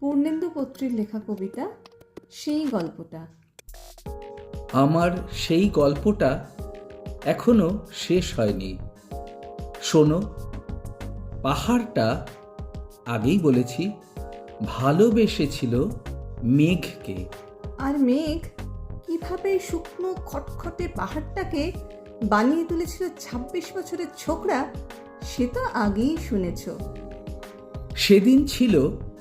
পূর্ণেন্দু পত্রীর লেখা কবিতা সেই গল্পটা। আমার সেই গল্পটা এখনও শেষ হয়নি। শোনো পাহাড়টা আগেই বলেছি ভালোবেসেছিল মেঘকে। আর মেঘ কীভাবে শুকনো খটখটে পাহাড়টাকে বানিয়ে তুলেছিল ছাব্বিশ বছরের ছোকরা সে তো আগেই শুনেছ। সেদিন ছিল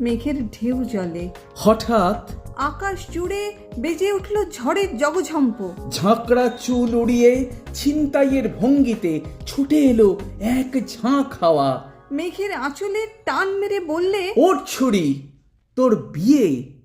মেঘের ঢেউ জলে। হঠাৎ আকাশ জুড়ে বেজে উঠল ঝড়ের জগঝম্প। ঝাঁকড়া চুল উড়িয়ে ছিনতাইয়ের ভঙ্গিতে ছুটে এলো এক ঝাঁক হাওয়া। মেঘের আঁচলে টান মেরে বললে ওর ছুরি তোর বিয়ে